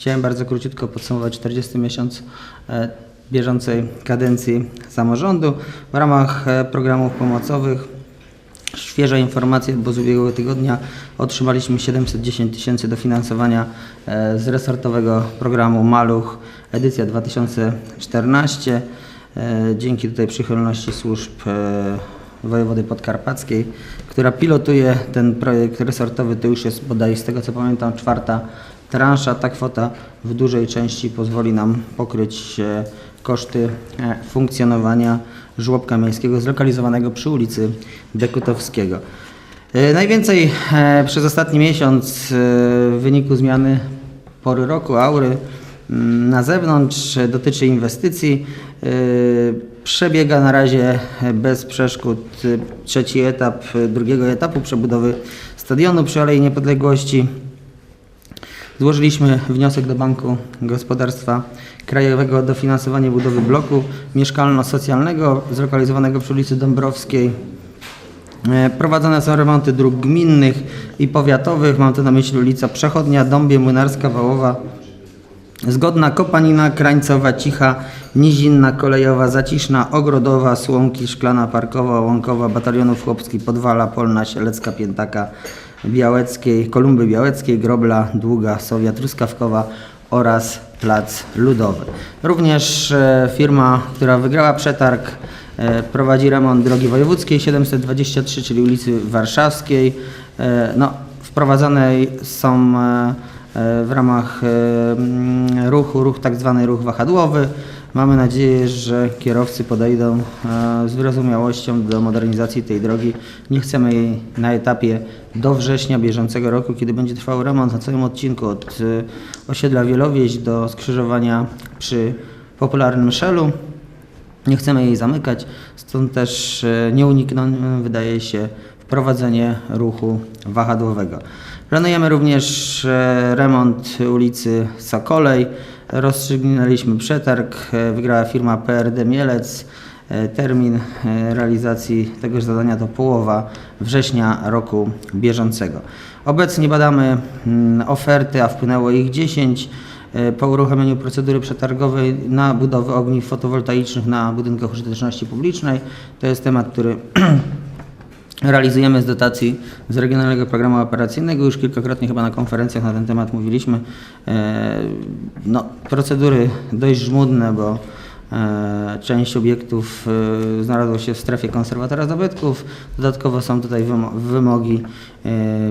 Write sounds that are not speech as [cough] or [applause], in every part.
Chciałem bardzo króciutko podsumować 40 miesiąc e, bieżącej kadencji samorządu. W ramach e, programów pomocowych świeża informacja, bo z ubiegłego tygodnia otrzymaliśmy 710 tysięcy dofinansowania e, z resortowego programu Maluch edycja 2014. E, Dzięki tutaj przychylności służb wojewody podkarpackiej, która pilotuje ten projekt resortowy, to już jest bodaj z tego co pamiętam czwarta transza. Ta kwota w dużej części pozwoli nam pokryć e, koszty e, funkcjonowania żłobka miejskiego zlokalizowanego przy ulicy Dekutowskiego. E, Najwięcej przez ostatni miesiąc w wyniku zmiany pory roku, aury mm, na zewnątrz dotyczy inwestycji. Przebiega na razie bez przeszkód trzeci etap drugiego etapu przebudowy stadionu przy Alei Niepodległości. Złożyliśmy wniosek do Banku Gospodarstwa Krajowego o dofinansowanie budowy bloku mieszkalno-socjalnego zlokalizowanego przy ulicy Dąbrowskiej. E, Prowadzone są remonty dróg gminnych i powiatowych. Mam tu na myśli ulica Przechodnia, Dąbie, Młynarska, Wałowa, Zgodna, Kopanina, Krańcowa, Cicha, Nizinna, Kolejowa, Zaciszna, Ogrodowa, Słomki, Szklana, Parkowa, Łąkowa, Batalionów Chłopski, Podwala, Polna, Sielecka, Piętaka, Białeckiej, Kolumby Białeckiej, Grobla, Długa, Sowia, Truskawkowa oraz Plac Ludowy. Również e, firma, która wygrała przetarg, e, prowadzi remont drogi wojewódzkiej 723, czyli ulicy Warszawskiej. E, no, wprowadzane są w ramach ruchu, ruch tak zwany ruch wahadłowy. Mamy nadzieję, że kierowcy podejdą e, z wyrozumiałością do modernizacji tej drogi. Nie chcemy jej na etapie do września bieżącego roku, kiedy będzie trwał remont na całym odcinku od e, osiedla Wielowieś do skrzyżowania przy popularnym Szelu. Nie chcemy jej zamykać, stąd też e, nieuniknione wydaje się wprowadzenie ruchu wahadłowego. Planujemy również remont ulicy Sokolej. Rozstrzygnęliśmy przetarg, e, wygrała firma PRD Mielec. E, Termin e, realizacji tegoż zadania to połowa września roku bieżącego. Obecnie badamy mm, oferty, a wpłynęło ich 10 e, po uruchomieniu procedury przetargowej na budowę ogniw fotowoltaicznych na budynkach użyteczności publicznej. To jest temat, który [clears throat] realizujemy z dotacji z Regionalnego Programu Operacyjnego. Już kilkakrotnie chyba na konferencjach na ten temat mówiliśmy. E, No, procedury dość żmudne, bo e, część obiektów e, znalazła się w strefie konserwatora zabytków. Dodatkowo są tutaj wymo- wymogi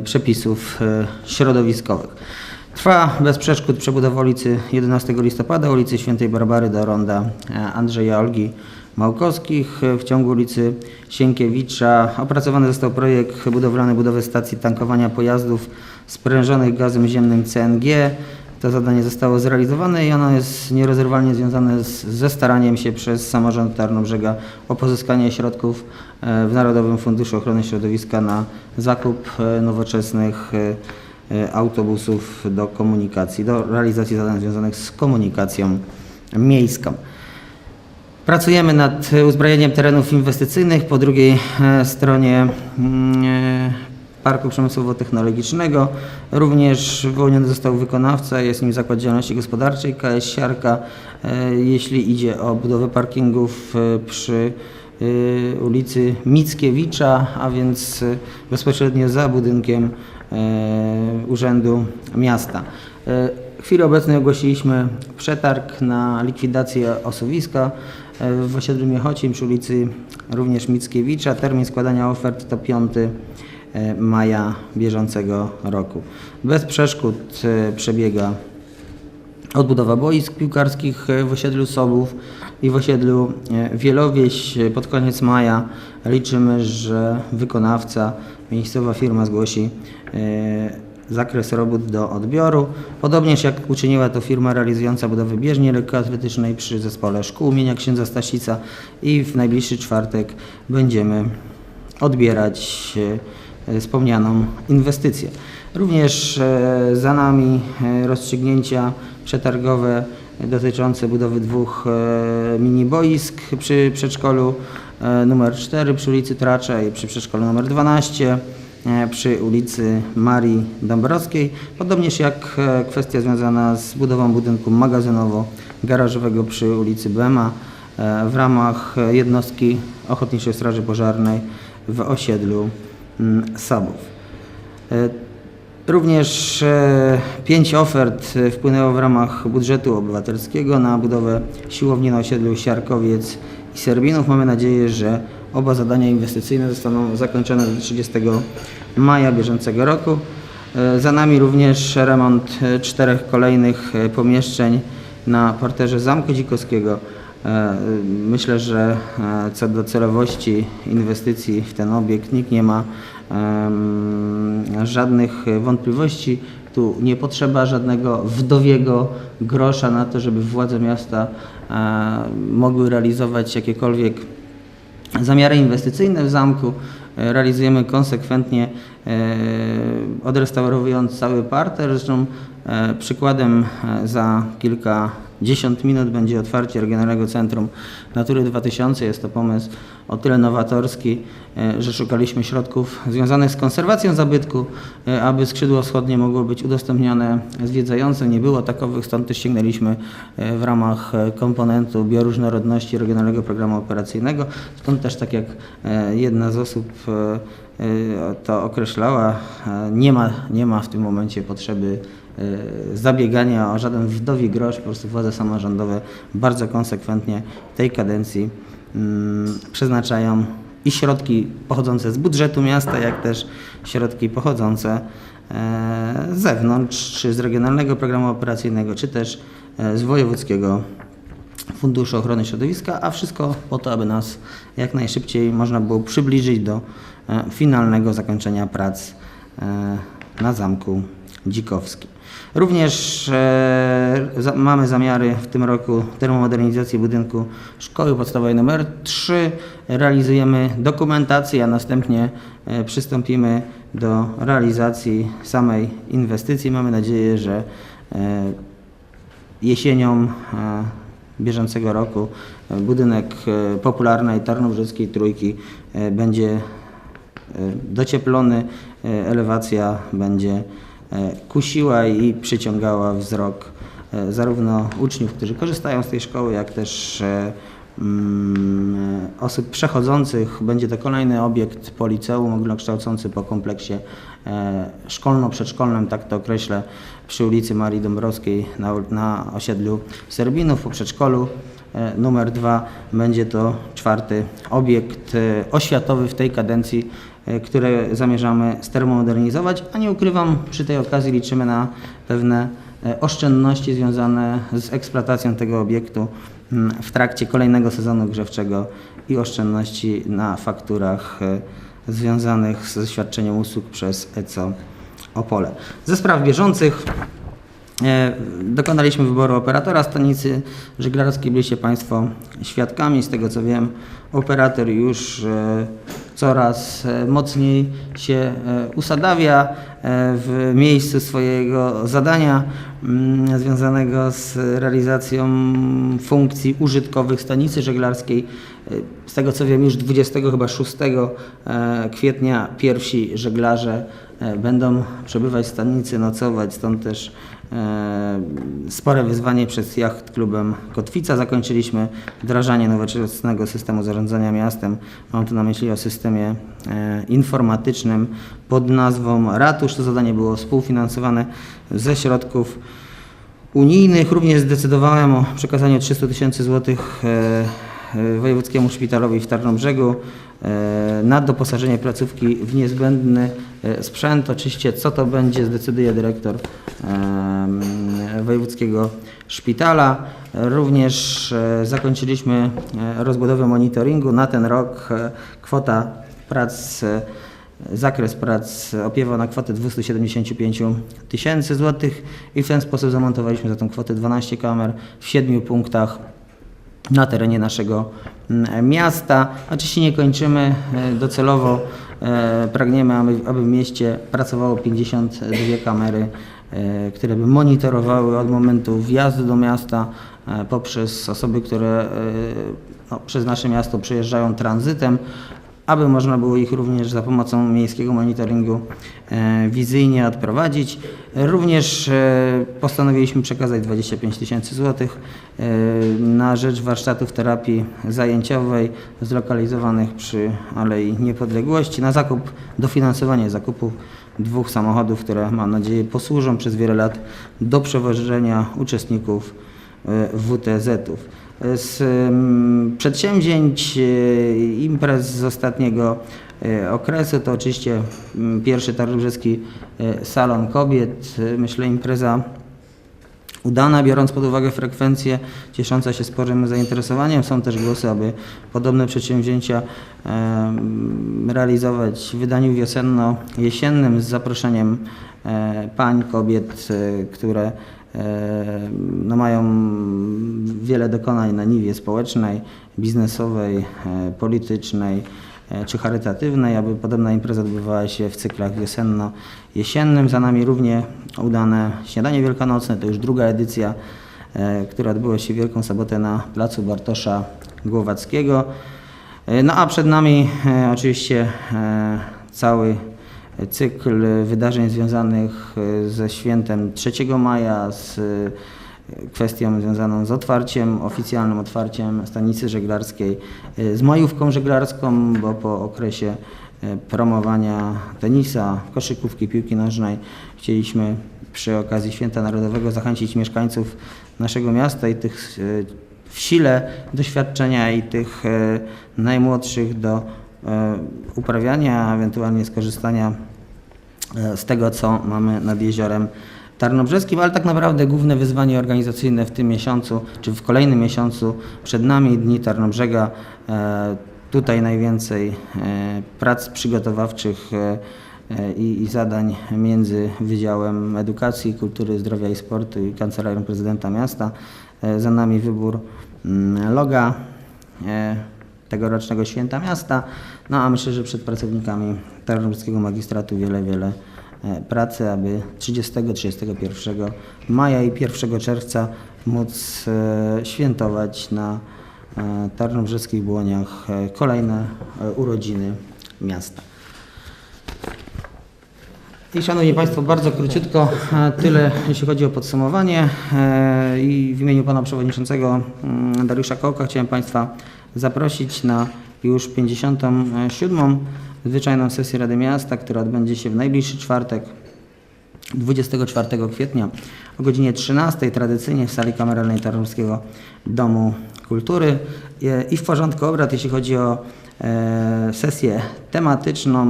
przepisów środowiskowych. Trwa bez przeszkód przebudowa ulicy 11 listopada, ulicy Świętej Barbary do ronda Andrzeja Olgi Małkowskich. W ciągu ulicy Sienkiewicza opracowany został projekt budowlany budowy stacji tankowania pojazdów sprężonych gazem ziemnym CNG. To zadanie zostało zrealizowane i ono jest nierozerwalnie związane z, ze staraniem się przez samorząd Tarnobrzega o pozyskanie środków e, w Narodowym Funduszu Ochrony Środowiska na zakup e, nowoczesnych e, e, autobusów do komunikacji, do realizacji zadań związanych z komunikacją miejską. Pracujemy nad uzbrojeniem terenów inwestycyjnych po drugiej e, stronie mm, e, Parku Przemysłowo-Technologicznego. Również wyłoniony został wykonawca, jest nim Zakład Działalności Gospodarczej KS Siarka. E, Jeśli idzie o budowę parkingów przy ulicy Mickiewicza, a więc bezpośrednio za budynkiem Urzędu Miasta. W chwili obecnej ogłosiliśmy przetarg na likwidację osuwiska w osiedlu Miechocin przy ulicy również Mickiewicza. Termin składania ofert to 5 e, maja bieżącego roku. Bez przeszkód e, przebiega odbudowa boisk piłkarskich e, w osiedlu Sobów i w osiedlu Wielowieś. Pod koniec maja liczymy, że wykonawca, miejscowa firma zgłosi zakres robót do odbioru. Podobnież jak uczyniła to firma realizująca budowę bieżni lekkoatletycznej przy zespole szkół imienia księdza Staszica i w najbliższy czwartek będziemy odbierać e, wspomnianą inwestycję. Również e, za nami e, rozstrzygnięcia przetargowe dotyczące budowy dwóch mini boisk przy przedszkolu numer 4 przy ulicy Tracza i przy przedszkolu numer 12. e, przy ulicy Marii Dąbrowskiej, podobnież jak e, kwestia związana z budową budynku magazynowo-garażowego przy ulicy Bema e, w ramach jednostki Ochotniczej Straży Pożarnej w osiedlu mm, Sabów. Również pięć ofert wpłynęło w ramach budżetu obywatelskiego na budowę siłowni na osiedlu Siarkowiec i Serbinów. Mamy nadzieję, że oba zadania inwestycyjne zostaną zakończone do 30 maja bieżącego roku. E, Za nami również remont e, czterech kolejnych e, pomieszczeń na parterze Zamku Dzikowskiego. Myślę, że co do celowości inwestycji w ten obiekt nikt nie ma żadnych wątpliwości. Tu nie potrzeba żadnego wdowiego grosza na to, żeby władze miasta mogły realizować jakiekolwiek zamiary inwestycyjne w zamku. E, Realizujemy konsekwentnie, e, odrestaurowując cały parter. Zresztą przykładem e, za kilkadziesiąt minut będzie otwarcie Regionalnego Centrum Natury 2000. Jest to pomysł o tyle nowatorski, e, że szukaliśmy środków związanych z konserwacją zabytku, e, aby skrzydło wschodnie mogło być udostępnione zwiedzającym. Nie było takowych, stąd też sięgnęliśmy e, w ramach e, komponentu bioróżnorodności Regionalnego Programu Operacyjnego. Stąd też, tak jak e, jedna z osób e, e, to określała, e, nie ma, nie ma w tym momencie potrzeby e, zabiegania o żaden wdowi grosz, po prostu władze samorządowe bardzo konsekwentnie tej kadencji mm, przeznaczają i środki pochodzące z budżetu miasta, jak też środki pochodzące e, z zewnątrz, czy z Regionalnego Programu Operacyjnego, czy też e, z Wojewódzkiego Funduszu Ochrony Środowiska, a wszystko po to, aby nas jak najszybciej można było przybliżyć do e, finalnego zakończenia prac e, na Zamku Dzikowskim. Również e, za, mamy zamiary w tym roku termomodernizacji budynku Szkoły Podstawowej nr 3. Realizujemy dokumentację, a następnie e, przystąpimy do realizacji samej inwestycji. Mamy nadzieję, że e, jesienią e, bieżącego roku e, budynek e, popularnej Tarnobrzyskiej Trójki będzie docieplony, elewacja będzie kusiła i przyciągała wzrok e, zarówno uczniów, którzy korzystają z tej szkoły, jak też e, mm, osób przechodzących. Będzie to kolejny obiekt po liceum ogólnokształcący po kompleksie e, szkolno-przedszkolnym, tak to określę, przy ulicy Marii Dąbrowskiej na, na osiedlu Serbinów po przedszkolu. E, Numer dwa będzie to czwarty obiekt e, oświatowy w tej kadencji, e, które zamierzamy stermomodernizować, a nie ukrywam, przy tej okazji liczymy na pewne e, oszczędności związane z eksploatacją tego obiektu mm, w trakcie kolejnego sezonu grzewczego i oszczędności na fakturach e, związanych ze świadczeniem usług przez ECO Opole. Ze spraw bieżących E, Dokonaliśmy wyboru operatora stanicy żeglarskiej. Byliście Państwo świadkami. Z tego co wiem, operator już e, coraz e, mocniej się e, usadawia e, w miejscu swojego zadania mm, związanego z realizacją funkcji użytkowych stanicy żeglarskiej. Z tego co wiem, już 20 chyba 6 e, kwietnia pierwsi żeglarze będą przebywać w stanicy, nocować, stąd też spore wyzwanie przez Jacht Klubem Kotwica. Zakończyliśmy wdrażanie nowoczesnego systemu zarządzania miastem. Mam tu na myśli o systemie e, informatycznym pod nazwą Ratusz. To zadanie było współfinansowane ze środków unijnych. Również zdecydowałem o przekazaniu 300 tysięcy złotych e, e, Wojewódzkiemu Szpitalowi w Tarnobrzegu e, na doposażenie placówki w niezbędny e, sprzęt. Oczywiście co to będzie zdecyduje dyrektor Wojewódzkiego Szpitala. Również e, zakończyliśmy e, rozbudowę monitoringu. Na ten rok e, kwota prac e, Zakres prac opiewał na kwotę 275 tysięcy złotych i w ten sposób zamontowaliśmy za tą kwotę 12 kamer w siedmiu punktach na terenie naszego mm, miasta. Oczywiście nie kończymy. E, Docelowo e, pragniemy, aby, w mieście pracowało 52 kamery, e, które by monitorowały od momentu wjazdu do miasta poprzez osoby, które no, przez nasze miasto przejeżdżają tranzytem, aby można było ich również za pomocą miejskiego monitoringu e, wizyjnie odprowadzić. Również e, postanowiliśmy przekazać 25 tysięcy złotych e, na rzecz warsztatów terapii zajęciowej zlokalizowanych przy Alei Niepodległości na zakup, dofinansowanie zakupu dwóch samochodów, które mam nadzieję posłużą przez wiele lat do przewożenia uczestników WTZ-ów. Z mm, przedsięwzięć, e, imprez z ostatniego e, okresu to oczywiście mm, pierwszy Tarnobrzeski e, Salon Kobiet, myślę impreza udana, biorąc pod uwagę frekwencję, ciesząca się sporym zainteresowaniem. Są też głosy, aby podobne przedsięwzięcia em, realizować w wydaniu wiosenno-jesiennym z zaproszeniem pań, kobiet, które no, mają wiele dokonań na niwie społecznej, biznesowej, e, politycznej e, czy charytatywnej, aby podobna impreza odbywała się w cyklach wiosenno-jesiennym. Za nami równie udane śniadanie wielkanocne, to już druga edycja, e, która odbyła się Wielką Sobotę na placu Bartosza Głowackiego. E, No a przed nami e, oczywiście e, cały cykl wydarzeń związanych e, ze świętem 3 maja, z e, kwestią związaną z otwarciem, oficjalnym otwarciem stanicy żeglarskiej, e, z majówką żeglarską, bo po okresie promowania tenisa, koszykówki, piłki nożnej chcieliśmy przy okazji Święta Narodowego zachęcić mieszkańców naszego miasta i tych w sile doświadczenia i tych najmłodszych do uprawiania, a ewentualnie skorzystania e, z tego, co mamy nad jeziorem Tarnobrzeskim, ale tak naprawdę główne wyzwanie organizacyjne w tym miesiącu, czy w kolejnym miesiącu przed nami, Dni Tarnobrzega, e, tutaj najwięcej e, prac przygotowawczych e, e, i, i zadań między Wydziałem Edukacji, Kultury, Zdrowia i Sportu i Kancelarią Prezydenta Miasta. E, Za nami wybór mm, loga e, tegorocznego Święta Miasta, no a myślę, że przed pracownikami Tarnowskiego Magistratu wiele, wiele e, pracy, aby 30-31 maja i 1 czerwca móc e, świętować na e, Tarnobrzeskich Błoniach kolejne urodziny miasta. I Szanowni Państwo, bardzo króciutko tyle, jeśli chodzi o podsumowanie. I w imieniu Pana Przewodniczącego mm, Dariusza Kołka chciałem Państwa zaprosić na już 57. zwyczajną sesję Rady Miasta, która odbędzie się w najbliższy czwartek, 24 kwietnia o godzinie 13 tradycyjnie w sali kameralnej Tarnowskiego Domu Kultury i w porządku obrad, jeśli chodzi o e, sesję tematyczną,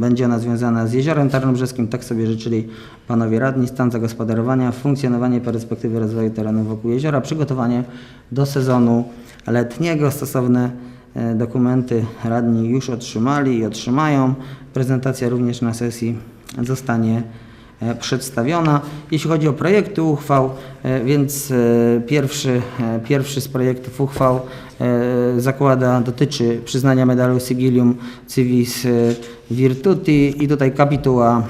będzie ona związana z Jeziorem Tarnobrzeskim, tak sobie życzyli panowie radni, stan zagospodarowania, funkcjonowanie perspektywy rozwoju terenu wokół jeziora, przygotowanie do sezonu letniego, stosowne e, dokumenty radni już otrzymali i otrzymają. Prezentacja również na sesji zostanie e, przedstawiona. Jeśli chodzi o projekty uchwał, e, więc pierwszy, pierwszy z projektów uchwał zakłada, dotyczy przyznania medalu Sigilium Civis Virtuti i tutaj kapituła,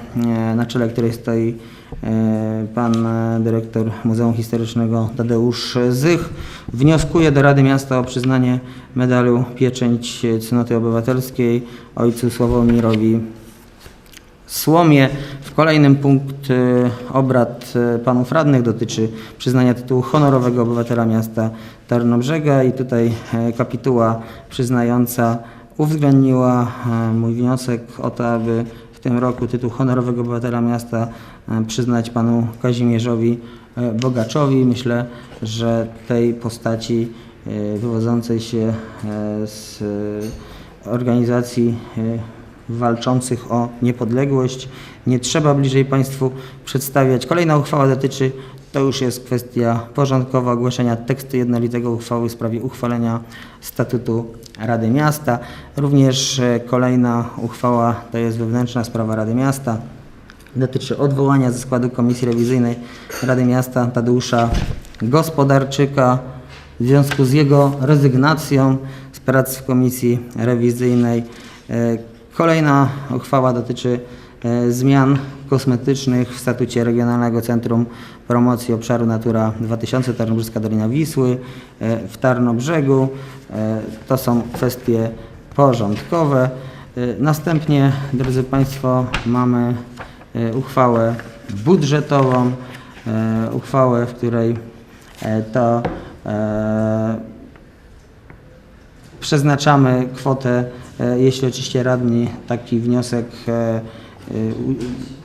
na czele której stoi pan e, dyrektor Muzeum Historycznego Tadeusz Zych wnioskuje do Rady Miasta o przyznanie medalu Pieczęć Cnoty Obywatelskiej ojcu Sławomirowi Słomie. W kolejnym punkt e, obrad e, panów radnych dotyczy przyznania tytułu honorowego obywatela miasta Tarnobrzega i tutaj e, kapituła przyznająca uwzględniła e, mój wniosek o to, aby tym roku tytuł honorowego obywatela miasta e, przyznać panu Kazimierzowi e, Bogaczowi. Myślę, że tej postaci e, wywodzącej się z organizacji walczących o niepodległość. Nie trzeba bliżej Państwu przedstawiać. Kolejna uchwała dotyczy, to już jest kwestia porządkowa, ogłoszenia tekstu jednolitego uchwały w sprawie uchwalenia statutu Rady Miasta. Również e, kolejna uchwała to jest wewnętrzna sprawa Rady Miasta. Dotyczy odwołania ze składu Komisji Rewizyjnej Rady Miasta Tadeusza Gospodarczyka w związku z jego rezygnacją z prac w Komisji Rewizyjnej. E, Kolejna uchwała dotyczy zmian kosmetycznych w statucie Regionalnego Centrum Promocji Obszaru Natura 2000 Tarnobrzyska Dolina Wisły e, w Tarnobrzegu. E, To są kwestie porządkowe. Następnie, drodzy Państwo, mamy uchwałę budżetową, uchwałę, w której e, to e, przeznaczamy kwotę, e, jeśli oczywiście radni taki wniosek e, e, u-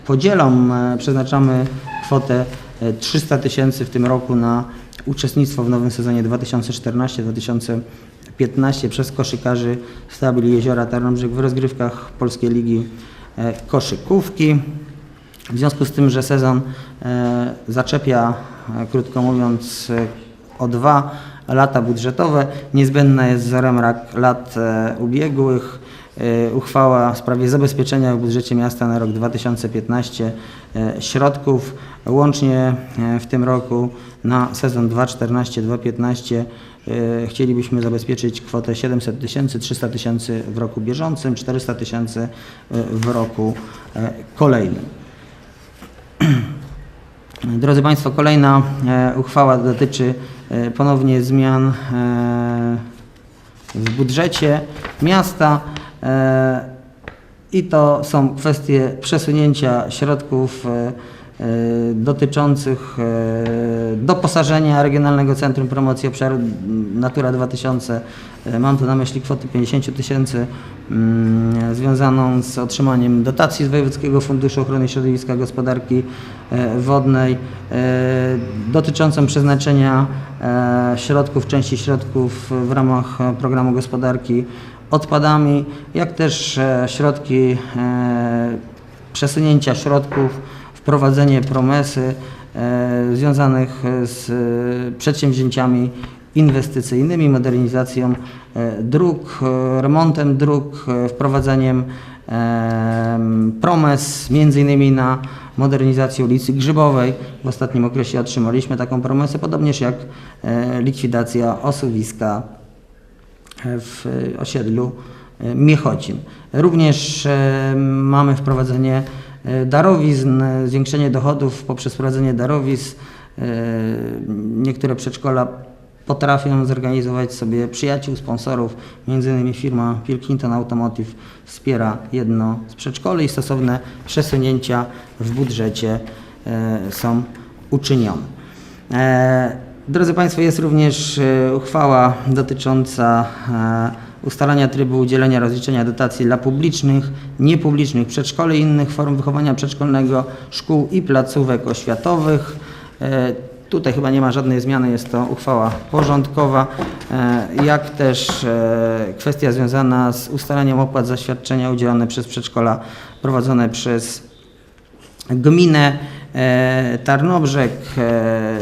podzielą, e, przeznaczamy kwotę e, 300 tysięcy w tym roku na uczestnictwo w nowym sezonie 2014-2015 przez koszykarzy Stabili Jeziora Tarnobrzeg w rozgrywkach Polskiej Ligi e, Koszykówki. W związku z tym, że sezon e, zaczepia, e, krótko mówiąc, e, o dwa lata budżetowe, niezbędna jest wzorem lat e, ubiegłych e, uchwała w sprawie zabezpieczenia w budżecie miasta na rok 2015 e, środków. Łącznie e, w tym roku na sezon 2014-2015 e, chcielibyśmy zabezpieczyć kwotę 700 tysięcy, 300 tysięcy w roku bieżącym, 400 tysięcy e, w roku e, kolejnym. [clears throat] Drodzy Państwo, kolejna e, uchwała dotyczy e, ponownie zmian e, w budżecie miasta e, i to są kwestie przesunięcia środków e, e, dotyczących e, doposażenia Regionalnego Centrum Promocji Obszaru Natura 2000. E, Mam tu na myśli kwotę 50 tysięcy mm, związaną z otrzymaniem dotacji z Wojewódzkiego Funduszu Ochrony Środowiska Gospodarki e, Wodnej e, dotyczącą przeznaczenia e, środków, części środków w ramach e, programu gospodarki odpadami, jak też e, środki e, przesunięcia środków, wprowadzenie promesy e, związanych z przedsięwzięciami inwestycyjnymi, modernizacją dróg, remontem dróg, wprowadzeniem em, promes, między innymi na modernizację ulicy Grzybowej. W ostatnim okresie otrzymaliśmy taką promesę, podobnież jak likwidacja osuwiska w osiedlu e, Miechocin. Również e, mamy wprowadzenie e, darowizn, zwiększenie dochodów poprzez wprowadzenie darowizn. Niektóre przedszkola potrafią zorganizować sobie przyjaciół, sponsorów, między innymi firma Pilkington Automotive wspiera jedno z przedszkoli i stosowne przesunięcia w budżecie są uczynione. Drodzy Państwo, jest również e, uchwała dotycząca e, ustalania trybu udzielenia rozliczenia dotacji dla publicznych, niepublicznych przedszkoli i innych form wychowania przedszkolnego, szkół i placówek oświatowych. E, Tutaj chyba nie ma żadnej zmiany, jest to uchwała porządkowa, jak też kwestia związana z ustalaniem opłat za świadczenia udzielone przez przedszkola prowadzone przez gminę Tarnobrzeg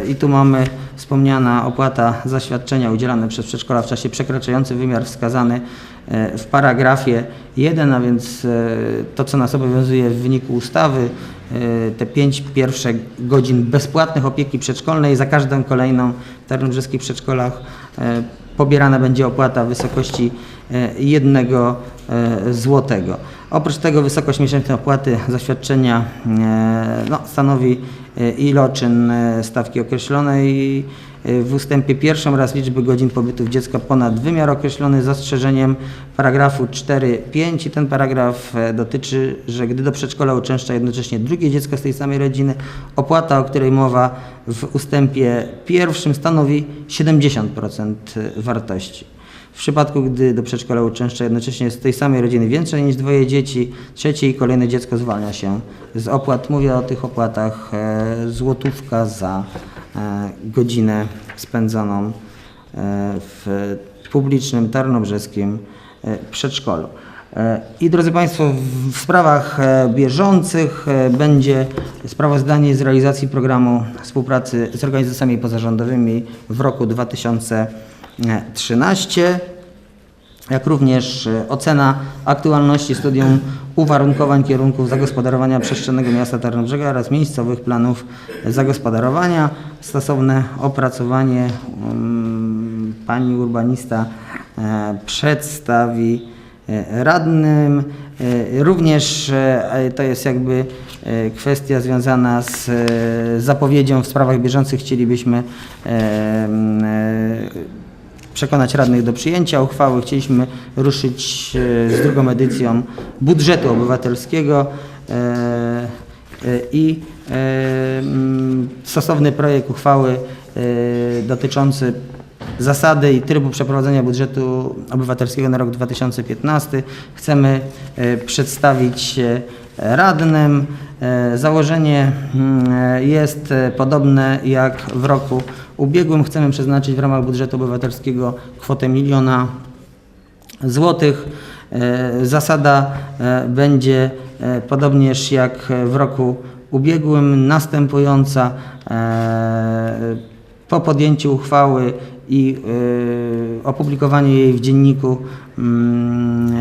i tu mamy wspomniana opłata za świadczenia udzielane przez przedszkola w czasie przekraczający wymiar wskazany e, w paragrafie 1, a więc e, to, co nas obowiązuje w wyniku ustawy, e, te pięć pierwsze godzin bezpłatnych opieki przedszkolnej, za każdą kolejną w tarnobrzeskich przedszkolach pobierana będzie opłata w wysokości jednego złotego. Oprócz tego wysokość miesięcznej opłaty za świadczenia e, no, stanowi e, iloczyn e, stawki określonej e, w ustępie pierwszym oraz liczby godzin pobytu dziecka ponad wymiar określony zastrzeżeniem paragrafu 4.5 i ten paragraf e, dotyczy, że gdy do przedszkola uczęszcza jednocześnie drugie dziecko z tej samej rodziny, opłata, o której mowa w ustępie pierwszym stanowi 70% wartości. W przypadku, gdy do przedszkola uczęszcza jednocześnie z tej samej rodziny więcej niż dwoje dzieci, trzecie i kolejne dziecko zwalnia się z opłat. Mówię o tych opłatach e, złotówka za e, godzinę spędzoną e, w publicznym tarnobrzeskim przedszkolu. I drodzy Państwo, w- sprawach bieżących będzie sprawozdanie z realizacji programu współpracy z organizacjami pozarządowymi w roku 2013 jak również e, ocena aktualności studium uwarunkowań kierunków zagospodarowania przestrzennego miasta Tarnobrzega oraz miejscowych planów zagospodarowania. Stosowne opracowanie um, pani urbanista e, przedstawi e, radnym. Również to jest jakby kwestia związana z zapowiedzią w sprawach bieżących. Chcielibyśmy przekonać radnych do przyjęcia uchwały. Chcieliśmy ruszyć e, z drugą edycją budżetu obywatelskiego e, e, i mm, stosowny projekt uchwały dotyczący zasady i trybu przeprowadzenia budżetu obywatelskiego na rok 2015 chcemy przedstawić radnym. E, Założenie mm, e, jest e, podobne jak w roku ubiegłym. Chcemy przeznaczyć w ramach budżetu obywatelskiego kwotę miliona złotych. Zasada będzie podobnież jak w roku ubiegłym, następująca po podjęciu uchwały i opublikowaniu jej w dzienniku mm,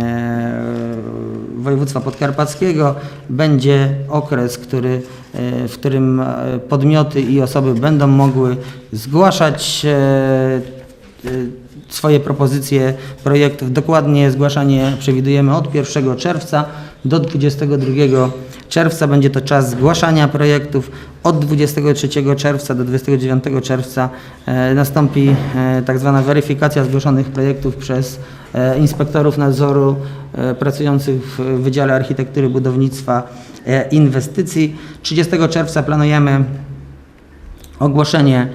województwa podkarpackiego. Będzie okres, który, e, w którym e, podmioty i osoby będą mogły zgłaszać e, swoje propozycje projektów. Dokładnie zgłaszanie przewidujemy od 1 czerwca do 22 czerwca. Będzie to czas zgłaszania projektów. Od 23 czerwca do 29 czerwca e, nastąpi e, tak zwana weryfikacja zgłoszonych projektów przez e, inspektorów nadzoru pracujących w Wydziale Architektury, Budownictwa, e, Inwestycji. 30 czerwca planujemy ogłoszenie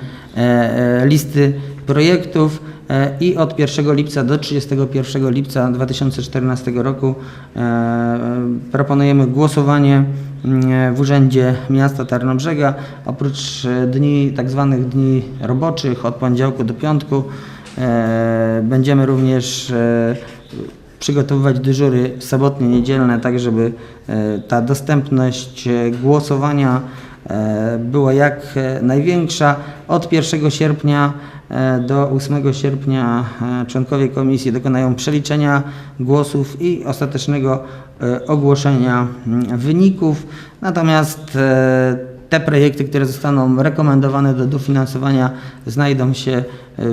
listy projektów i od 1 lipca do 31 lipca 2014 roku e, proponujemy głosowanie mm, w Urzędzie Miasta Tarnobrzega. Oprócz e, dni, tak zwanych dni roboczych od poniedziałku do piątku e, będziemy również e, przygotowywać dyżury sobotnie, niedzielne, tak żeby e, ta dostępność e, głosowania e, była jak e, największa. Od 1 sierpnia e, do 8 sierpnia e, członkowie komisji dokonają przeliczenia głosów i ostatecznego e, ogłoszenia mm, wyników. Natomiast e, te projekty, które zostaną rekomendowane do dofinansowania, znajdą się e,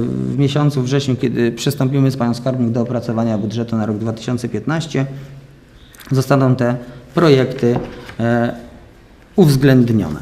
w miesiącu wrześniu, kiedy przystąpimy z Panią Skarbnik do opracowania budżetu na rok 2015. Zostaną te projekty e, uwzględnione.